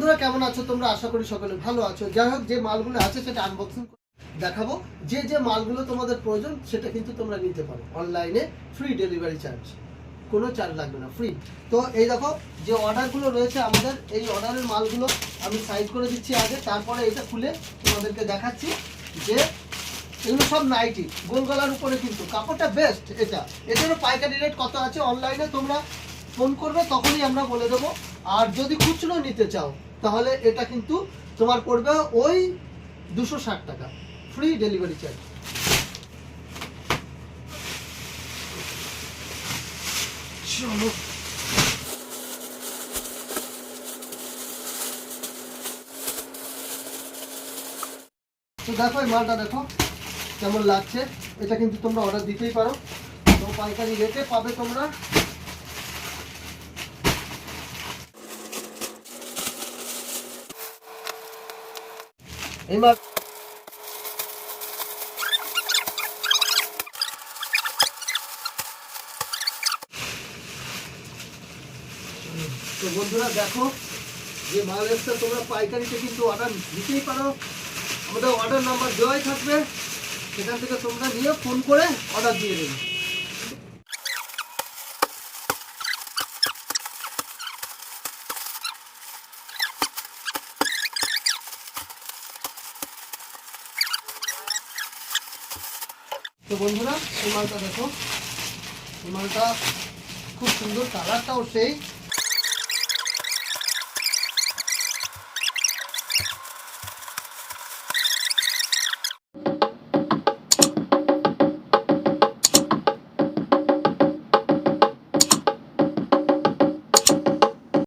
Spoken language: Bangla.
বন্ধুরা, কেমন আছো তোমরা? আশা করি সকলে ভালো আছো। যাই হোক, যে মালগুলো আছে সেটা আনবক্সিং দেখাবো। যে যে মালগুলো তোমাদের প্রয়োজন, সেটা কিন্তু তোমরা নিতে পারো অনলাইনে ফ্রি ডেলিভারি চার্জ কোনো চার্জ লাগবে না ফ্রি তো এই দেখো, যে অর্ডারগুলো রয়েছে আমাদের, এই অর্ডারের মালগুলো আমি সাইজ করে দিচ্ছি আগে, তারপরে এটা খুলে তোমাদেরকে দেখাচ্ছি যে এগুলো সব নাইটি গোল গলার উপরে কিন্তু। কাপড়টা বেস্ট এটা। এটারও পাইকারি রেট কত আছে? অনলাইনে তোমরা ফোন করবে, তখনই আমরা বলে দেবো। আর যদি খুচরো নিতে চাও তাহলে এটা কিন্তু তোমার পড়বে ওই দুশো ষাট টাকা। ফ্রি ডেলিভারি চার্জ চলো। তো দেখো, এই মালটা দেখো, কেমন লাগছে? এটা কিন্তু তোমরা অর্ডার দিতেই পারো। তো পাইকারি রেটে পাবে তোমরা মাল তো বন্ধুরা দেখো, যে মাল এসছে, তোমরা পাইকারিতে কিন্তু অর্ডার দিতেই পারো। আমাদের অর্ডার নাম্বার দেওয়াই থাকবে। সেখান থেকে তোমরা নিয়ে ফোন করে অর্ডার দিয়ে দেবে। তো বন্ধুরা এই মালটা দেখো। এই মালটা খুব সুন্দর কালারটাও সেই।